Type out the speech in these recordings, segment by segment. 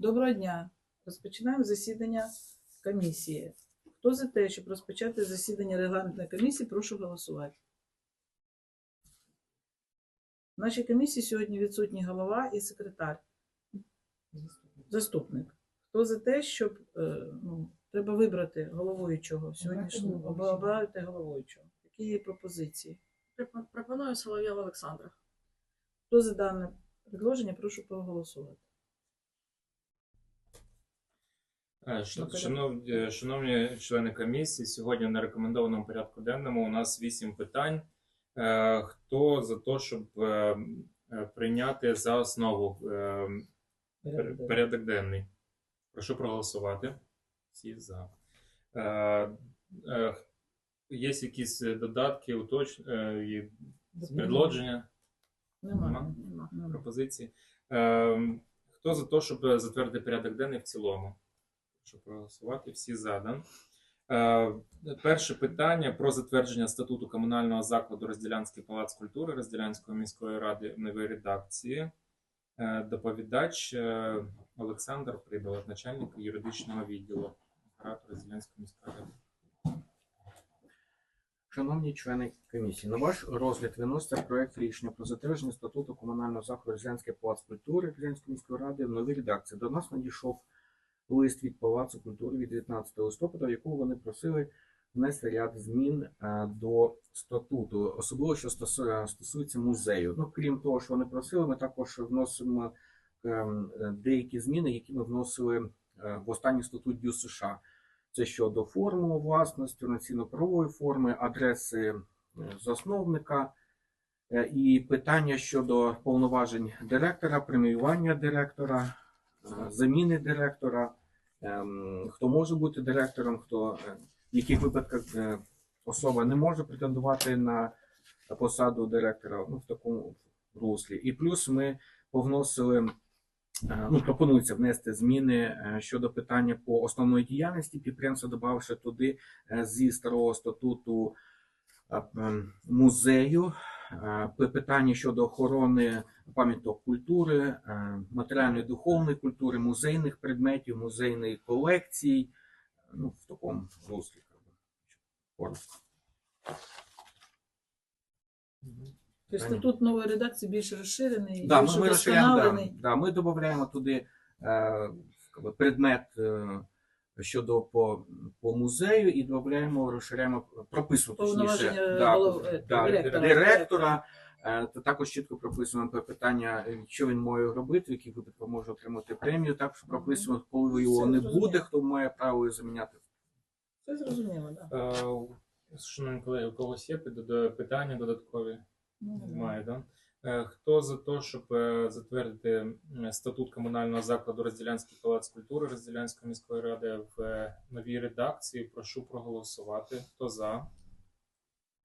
Доброго дня. Розпочинаємо засідання комісії. Хто за те, щоб розпочати засідання регламентної комісії, прошу голосувати. В нашій комісії сьогодні відсутні голова і секретар. Заступник. Хто за те, щоб е, ну, треба вибрати головуючого сьогоднішнього обирати головуючого? Які є пропозиції? Пропоную Соловйова Олександра. Хто за дане предложення, прошу проголосувати. Шановні, е, шановні члени комісії, сьогодні на рекомендованому порядку денному у нас вісім питань. Е, Хто за те, щоб е, е, прийняти за основу е, порядок денний? Прошу проголосувати. Всі за. Е, е, Є якісь додатки, уточ... е, предложення? Немає. Нема? Нема. Нема. пропозиції. Ем, Хто за те, щоб затвердити порядок денний в цілому? Прошу проголосувати. Всі за. Да? Е, Перше питання про затвердження статуту комунального закладу Розділянський палац культури Розділянської міської ради в новій редакції. Е, Доповідач е, Олександр Прибилов, начальник юридичного відділу Розділянської міської ради. Шановні члени комісії, на ваш розгляд виноситься проект рішення про затвердження статуту комунального закладу Рязанський палац культури Рязанської міської ради в новій редакції. До нас надійшов лист від Палацу культури від 19 листопада, в якому вони просили внести ряд змін е, до статуту, особливо що стосується музею. Ну, крім того, що вони просили, ми також вносимо ем, е, деякі зміни, які ми вносили е, в останній статут ДЮС США. Це щодо форми власності, організаційно-правової форми, адреси е, засновника е, і питання щодо повноважень директора, преміювання директора, е, заміни директора, хто може бути директором, хто е, в яких випадках е, особа не може претендувати на посаду директора ну, в такому руслі. І плюс ми повносили Е, Ну, пропонується внести зміни щодо питання по основної діяльності підприємства, додавши туди зі старого статуту ем, музею питання щодо охорони пам'яток культури, е, матеріальної духовної культури, музейних предметів, музейної колекцій. Ну, в такому руслі. коротко. Тобто статут нової редакції більш розширений, Да, більш ми, ми розширяємо, да, да, ми додаємо туди е, предмет е, щодо по, по музею і додаємо, розширяємо Повноваження точніше, да, голов- е, да, директора. директора. Е, то також чітко прописуємо питання, е, що він має робити, в яких випадках може отримати премію. Також прописуємо, коли його не зрозуміло. буде, хто має право заміняти. Це зрозуміло, так. Да. Шановні колеги, у когось є питання додаткові? Немає, да? Е, Хто за те, щоб е, затвердити статут комунального закладу Розділянський палац культури Розділянської міської ради в е, новій редакції? Прошу проголосувати. Хто за?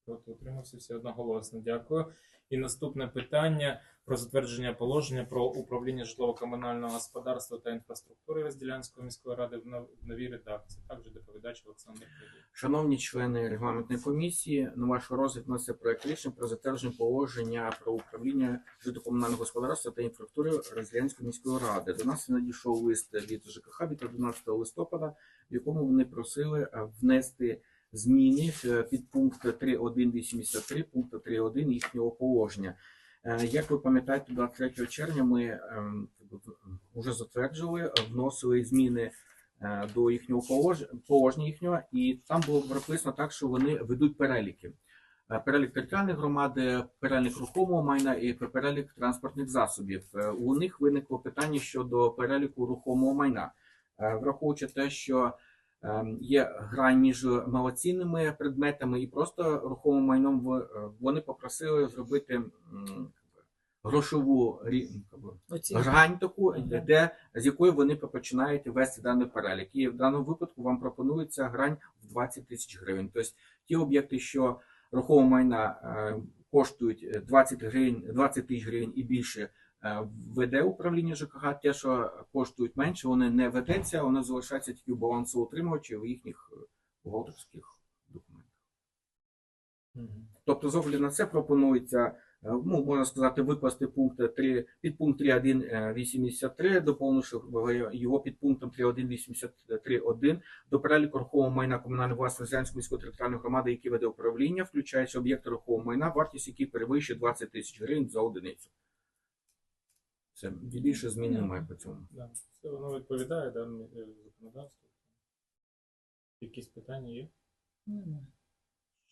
Проти утримався всі одноголосно. Дякую. І наступне питання про затвердження положення про управління житлово-комунального господарства та інфраструктури Розділянської міської ради в нов- новій редакції. Також доповідач Олександр Придій. Шановні члени регламентної комісії, на ваш розгляд вноситься проект рішення про затвердження положення про управління житлово-комунального господарства та інфраструктури Розглянської міської ради. До нас надійшов лист від ЖКХ від 11 листопада, в якому вони просили е, внести зміни е, під пункт 3.1.83 пункту 3.1 їхнього положення. Е, Як ви пам'ятаєте, 23 червня ми ем, вже затверджували, вносили зміни е, до їхнього полож- положення їхнього, і там було прописано так, що вони ведуть переліки. Перелік територіальних громад, е, перелік рухомого майна і перелік транспортних засобів. У них виникло питання щодо переліку рухомого майна, враховуючи те, що ем, є грань між малоцінними предметами і просто рухомим майном. е, Вони попросили зробити грошову грань таку, де з якої вони починають вести даний перелік. І в даному випадку вам пропонується грань в 20 тисяч гривень. Тобто ті об'єкти, що рухома майна е, коштують е, 20 гривень, 20 тисяч гривень і більше. Веде управління ЖКГ, те, що коштують менше, вони не ведеться, вони залишаються тільки в балансоутримувачі в їхніх е, бухгалтерських документах. Тобто, з огляду на це пропонується Е, Ну, можна сказати, викласти пункт 3, підпункт 3.1.83, доповнивши е, його підпунктом 3.1.83.1 до переліку рухомого майна комунальної власності Розянської міської територіальної громади, які веде управління, включаючи об'єкти рухомого майна, вартість яких перевищує 20 тисяч гривень за одиницю. Це більше змін немає по цьому. Да. Це воно відповідає даному е, законодавству. Якісь питання є? Немає.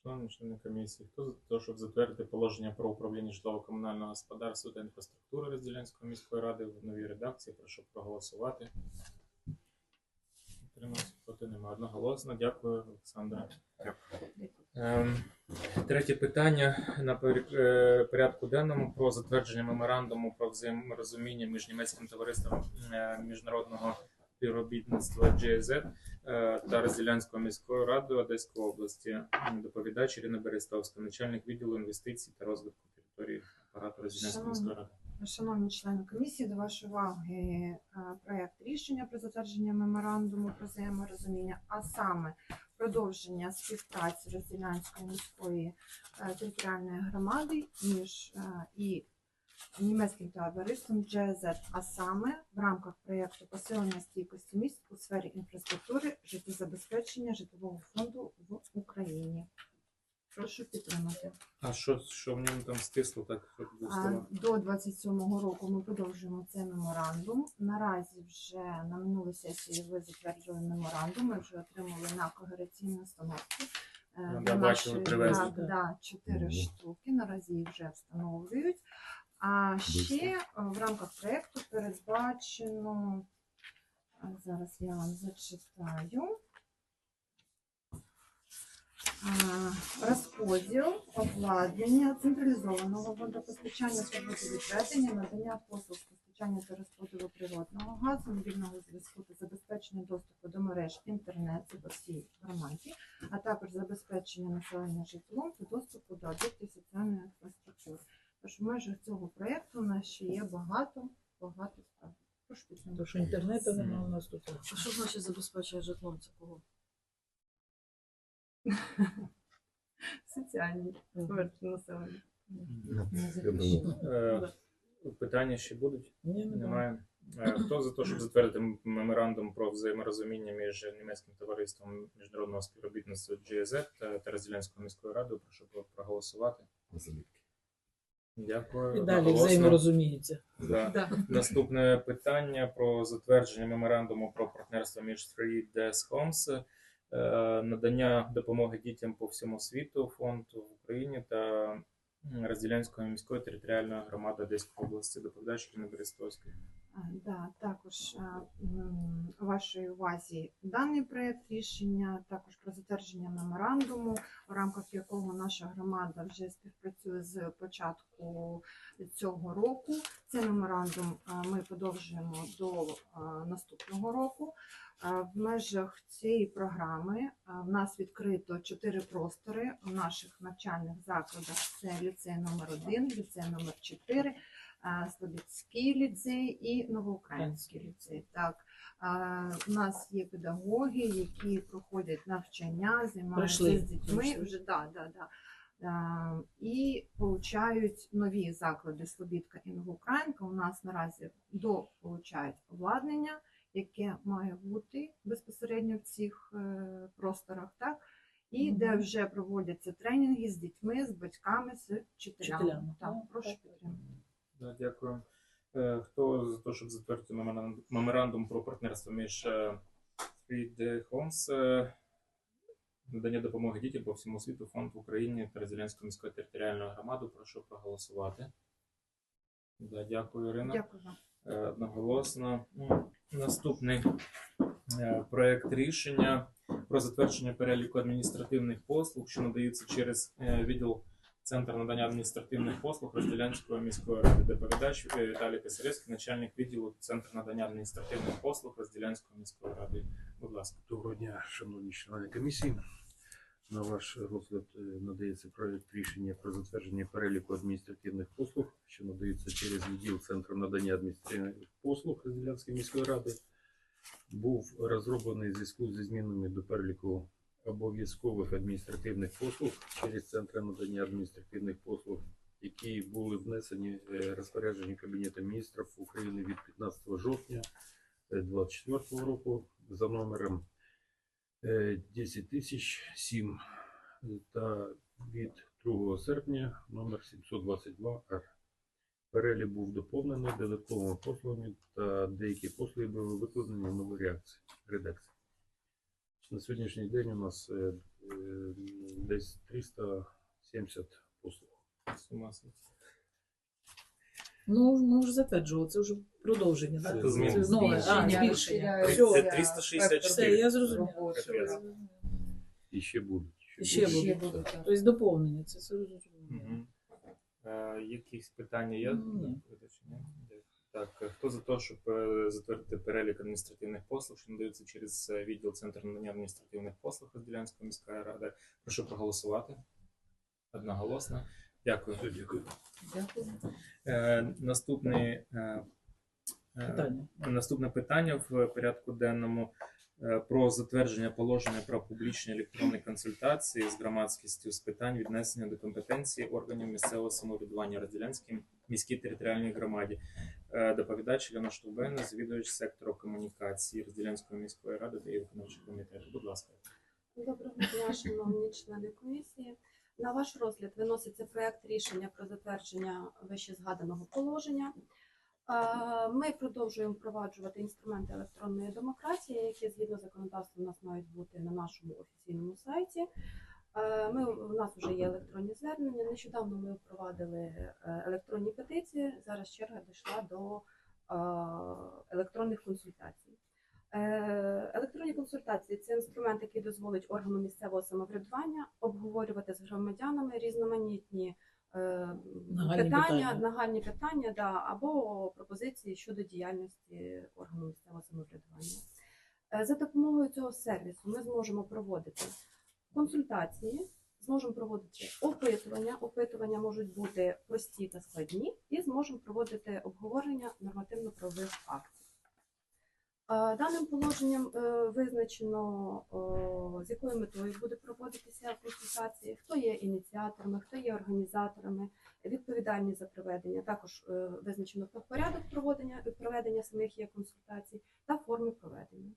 Члени члени комісії. Хто за те, щоб затвердити положення про управління житлово-комунального господарства та інфраструктури Розділянської міської ради в новій редакції, прошу проголосувати. Утримався, проти немає. Одноголосно. Дякую, Олександра. Ем, Третє питання на е, порядку денному про затвердження меморандуму про взаєморозуміння між німецьким товариством е, міжнародного співробітництва GIZ е, та Розділянською міською радою Одеської області. Доповідач Ірина Берестовська, начальник відділу інвестицій та розвитку території апарату Розділянської міської ради. Шановні члени комісії, до вашої уваги е, проект рішення про затвердження меморандуму про взаєморозуміння, а саме продовження співпраці Розділянської міської е, територіальної громади між е, і німецьким товариством GZ, а саме в рамках проєкту посилення стійкості міст у сфері інфраструктури життєзабезпечення житлового фонду в Україні. Прошу підтримати. А що, що в ньому там стисло, так? До 27-го року ми продовжуємо цей меморандум. Наразі вже на минулій сесії ви затверджували меморандум. Ми вже отримали на когераційну установку. Е, Ну, да, бачили, нашої- привезли. Так, да, чотири штуки. Наразі їх вже встановлюють. А ще е, в рамках проєкту передбачено зараз я вам зачитаю. А, обладнання, централізованого водопостачання, свободовідведення, надання послуг з постачання та розподілу природного газу, мобільного зв'язку та забезпечення доступу до мереж інтернет це по всій громаді, а також забезпечення населення житлом та доступу до об'єктів соціальної інфраструктури. Тож в межах цього проєкту у нас ще є багато, багато справ. Прошу підтримати. Тому що інтернету немає у нас тут. А що значить забезпечує житлом це кого? Соціальні верстви населення. Я думаю, Е, Питання ще будуть? Ні, немає. Е, Хто за те, щоб затвердити меморандум про взаєморозуміння між німецьким товариством міжнародного співробітництва GIZ та, Розділянською міською радою, прошу проголосувати. Дякую. І далі взаєморозуміються. Да. Да. Наступне питання про затвердження меморандуму про партнерство між 3 DS Homes, надання допомоги дітям по всьому світу, фонд в Україні та Розділянської міської територіальної громади Одеської області. Доповідач. А, Да, також вашій увазі даний проект рішення, також про затвердження меморандуму, в рамках якого наша громада вже співпрацює з початку цього року. Цей меморандум ми подовжуємо до наступного року. В межах цієї програми в нас відкрито чотири простори в наших навчальних закладах. Це ліцей номер 1 ліцей номер 4 а, Слобідський ліцей і Новоукраїнський ліцей. Так, у нас є педагоги, які проходять навчання, займаються з дітьми. Вже да, да, да. І получають нові заклади Слобідка і Новоукраїнка. У нас наразі до получають обладнання, яке має бути безпосередньо в цих е, просторах, так. І Мгм. де вже проводяться тренінги з дітьми, з батьками, з вчителями. Так, прошу підтримати. Да, дякую. Е, Хто за те, щоб затвердити меморандум про партнерство між е, 3D Homes, е, надання допомоги дітям по всьому світу, фонд в Україні та Розділянської міської територіальної громади, прошу проголосувати. Да, дякую, Ірина. Дякую. Е, одноголосно. Ну, Наступний е, проект рішення про затвердження переліку адміністративних послуг, що надаються через е, відділ Центр надання адміністративних послуг Розділянської міської ради. Доповідач е, Віталій Писаревський, начальник відділу Центр надання адміністративних послуг Розділянської міської ради. Будь ласка. Доброго дня, шановні члени комісії. На ваш розгляд е, надається проект рішення про затвердження переліку адміністративних послуг, що надаються через відділ Центру надання адміністративних послуг Розділянської міської ради. Був розроблений в зв'язку зі змінами до переліку обов'язкових адміністративних послуг через Центр надання адміністративних послуг, які були внесені е, розпорядженням Кабінету міністрів України від 15 жовтня 2024 року за номером е, 10007 та від 2 серпня номер 722 Р. Перелік був доповнений додатковими послугами та деякі послуги були викладені в реакції редакції. На сьогоднішній день у нас е, е, десь 370 послуг. Ну, ми вже затверджували, це вже продовження, Це так? зміни. Це нове, а, Збільшення, Все, 364. все, я зрозуміла. І ще будуть. І ще будуть. Тобто доповнення, це все зрозуміло. Е, якісь питання є? Ні. Так, е, хто за те, щоб е, затвердити перелік адміністративних послуг, що надаються через е, відділ Центр надання адміністративних послуг Розділянської міської ради? Прошу проголосувати. Одноголосно. Дякую. Дякую. Дякую. Е, наступний, е, е, Питання. наступне питання в порядку денному е, про затвердження положення про публічні електронні консультації з громадськістю з питань віднесення до компетенції органів місцевого самоврядування Розділянській міській територіальній громаді. Е, Доповідач Ілона Штовбена, завідувач сектору комунікації Розділянської міської ради та виконавчого комітету. Будь ласка. Доброго дня, шановні члени комісії. На ваш розгляд виноситься проект рішення про затвердження вище згаданого положення. Е, Ми продовжуємо впроваджувати інструменти електронної демократії, які згідно законодавства у нас мають бути на нашому офіційному сайті. Е, Ми у нас вже є електронні звернення. Нещодавно ми впровадили е, електронні петиції. Зараз черга дійшла до е, електронних консультацій. Електронні консультації це інструмент, який дозволить органу місцевого самоврядування обговорювати з громадянами різноманітні Нагальні питання, питання. нагальні питання да, або пропозиції щодо діяльності органу місцевого самоврядування. За допомогою цього сервісу ми зможемо проводити консультації, зможемо проводити опитування. Опитування можуть бути прості та складні, і зможемо проводити обговорення нормативно-правових актів. Даним положенням е, визначено, з якою метою буде проводитися консультації, хто є ініціаторами, хто є організаторами, відповідальність за проведення. Також е, визначено порядок проведення, проведення самих є консультацій та форми проведення.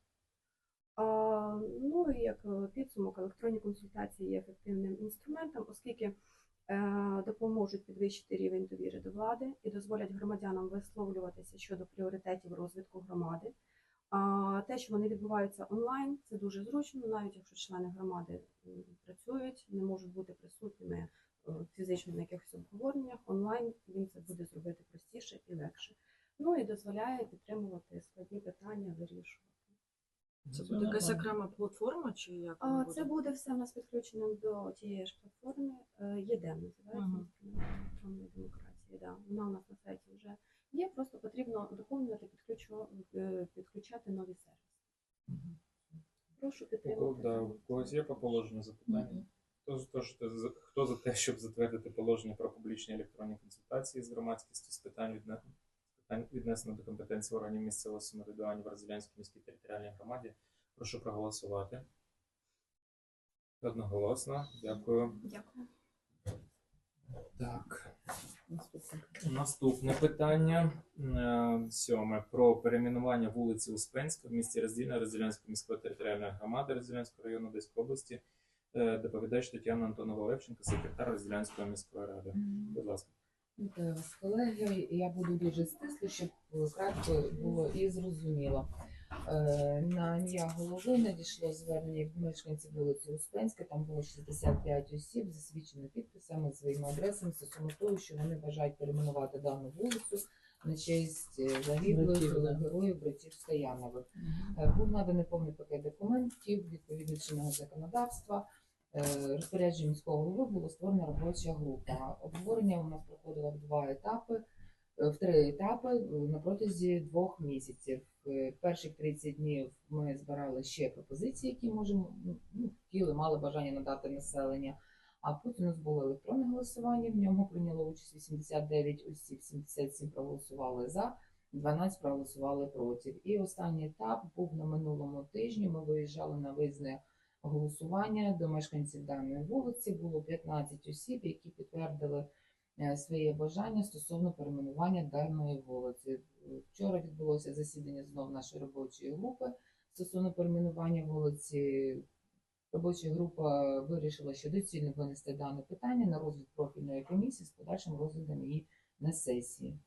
Ну і як е, підсумок, електронні консультації є ефективним інструментом, оскільки е, допоможуть підвищити рівень довіри до влади і дозволять громадянам висловлюватися щодо пріоритетів розвитку громади. Те, що вони відбуваються онлайн, це дуже зручно, навіть якщо члени громади працюють, не можуть бути присутніми е, фізично на якихось обговореннях. Онлайн їм це буде зробити простіше і легше. Ну і дозволяє підтримувати складні питання, вирішувати. Це буде якась окрема платформа, чи як? А це буде все в нас підключено до тієї ж платформи. е, ЄДЕМ називається інструмент електронної демократії. Да. Вона у нас на сайті вже є. Просто потрібно доповнювати, е, підключати нові сервіси. Прошу підтримати. да, у когось є по положенню запитання? Хто за те, що хто за те, щоб затвердити положення про публічні електронні консультації з громадськістю з питань відне- з питань віднесено до компетенції органів місцевого самоврядування в Розілянській міській територіальній громаді? Прошу проголосувати. Одноголосно. Дякую. Дякую. Так. Наступне. Питання е, сьоме про перейменування вулиці Успенська в місті Роздільна Розділянської міської територіальної громади Розділянського району Одеської області. Е, Доповідач Тетяна Антонова Левченко, секретар Розділянської міської ради. Будь ласка. Вітаю вас, колеги. Я буду дуже стисло, щоб е, кратко було і зрозуміло. Е, На ім'я голови надійшло звернення мешканців вулиці Успенська. Там було 65 осіб з засвідченими підписами, своїми адресами стосовно того, що вони бажають перейменувати дану вулицю на честь е, загиблих героїв братів Стоянових. Е, Був наданий повний пакет документів відповідно чинного законодавства. Розпорядженням міського голови було створена робоча група. Обговорення у нас проходило в два етапи, в три етапи е, на протязі двох місяців. Е, Перших 30 днів ми збирали ще пропозиції, які можемо ну, хотіли, мали бажання надати населення. А потім у нас було електронне голосування. В ньому прийняло участь 89 осіб, 77 проголосували за. 12 проголосували проти. І останній етап був на минулому тижні. Ми виїжджали на виїзне голосування до мешканців даної вулиці. Було 15 осіб, які підтвердили е, своє бажання стосовно перейменування даної вулиці. Вчора відбулося засідання знов нашої робочої групи стосовно перейменування вулиці. Робоча група вирішила, що доцільно винести дане питання на розгляд профільної комісії з подальшим розглядом її на сесії.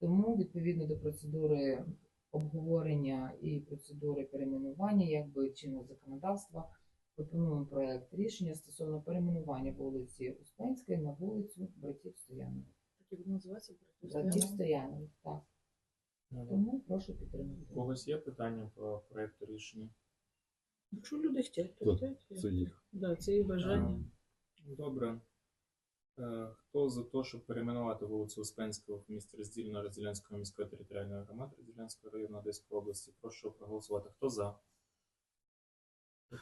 Тому відповідно до процедури обговорення і процедури перейменування, якби чинного законодавства, пропонуємо проект рішення стосовно перейменування вулиці Успенської на вулицю Братів Стоянових. Так і називається Братів Стоянових, так. Ну, Тому прошу підтримати. У когось є питання по проекту рішення? Якщо люди хочуть, то хочуть. Це їх. Да, це і бажання. Е, Добре. Е, Хто за те, щоб перейменувати вулицю Успенського в місті Роздільна Розділянської міської територіальної громади Розділянського району Одеської області? Прошу проголосувати. Хто за?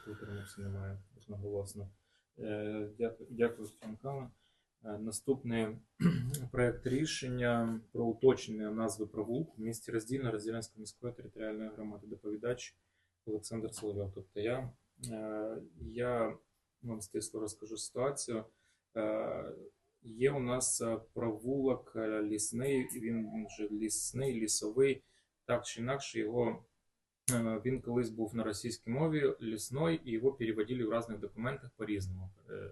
Утримався? Немає. Одноголосно. Е, Дякую, дякую, Тетяна Е, Наступний проект рішення про уточнення назви провулку в місті Роздільна Розділянської міської територіальної громади. Доповідач Олександр Соловйов. Тобто я, е, я вам стисло розкажу ситуацію. Є у нас провулок лісний, він вже лісний, лісовий, так чи інакше його. Він колись був на російській мові лісной, і його переводили в різних документах по-різному. Е,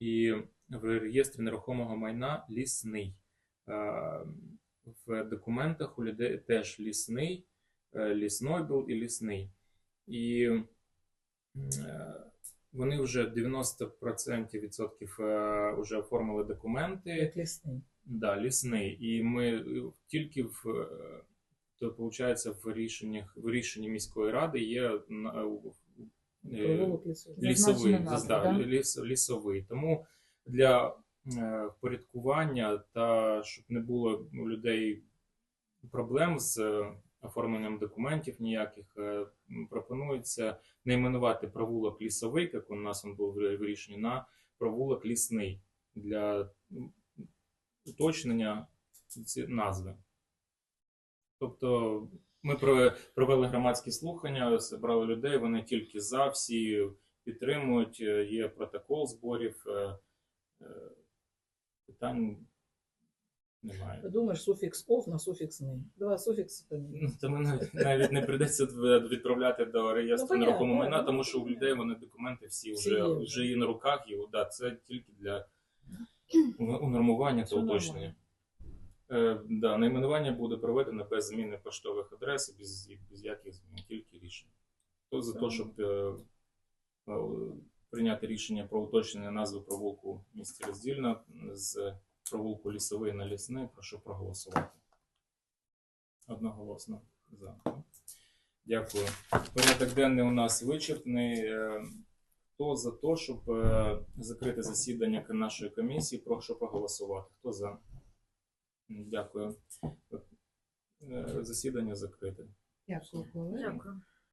І в реєстрі нерухомого майна лісний. Е, В документах у людей теж лісний, е, лісной був і лісний. І вони вже 90% відсотків вже оформили документи. Як лісний. Да, лісний. І ми тільки в то виходить в рішеннях в рішенні міської ради є е, Провулок лісовий. ліс, лісовий. Тому для е, впорядкування та щоб не було у людей проблем з е, оформленням документів ніяких, е, пропонується найменувати провулок лісовий, як у нас він був в в рішенні, на провулок лісний для уточнення ці назви. Тобто ми провели громадські слухання, зібрали людей, вони тільки за, всі підтримують, е, є протокол зборів. е, е, Питань немає. Подумаєш, суфікс «ов» на суфікс «ний». Два суфікси Ну. Тому навіть, навіть не придеться відправляти до реєстру Ну, нерухомого майна, ну, тому що у людей вони документи всі вже, вже є на руках, і да, це тільки для унормування та уточнення. Е, да, найменування буде проведено без зміни поштових адрес, і без, без яких змін, тільки рішення. Хто за те, щоб е, е, прийняти рішення про уточнення назви провулку в місті Роздільна з провулку лісовий на лісний, прошу проголосувати. Одноголосно за. Дякую. Порядок денний у нас вичерпний. Е, Хто за те, щоб е, закрити засідання нашої комісії, прошу проголосувати. Хто за? Дякую. Е, Засідання закрите. Дякую, колеги. Дякую.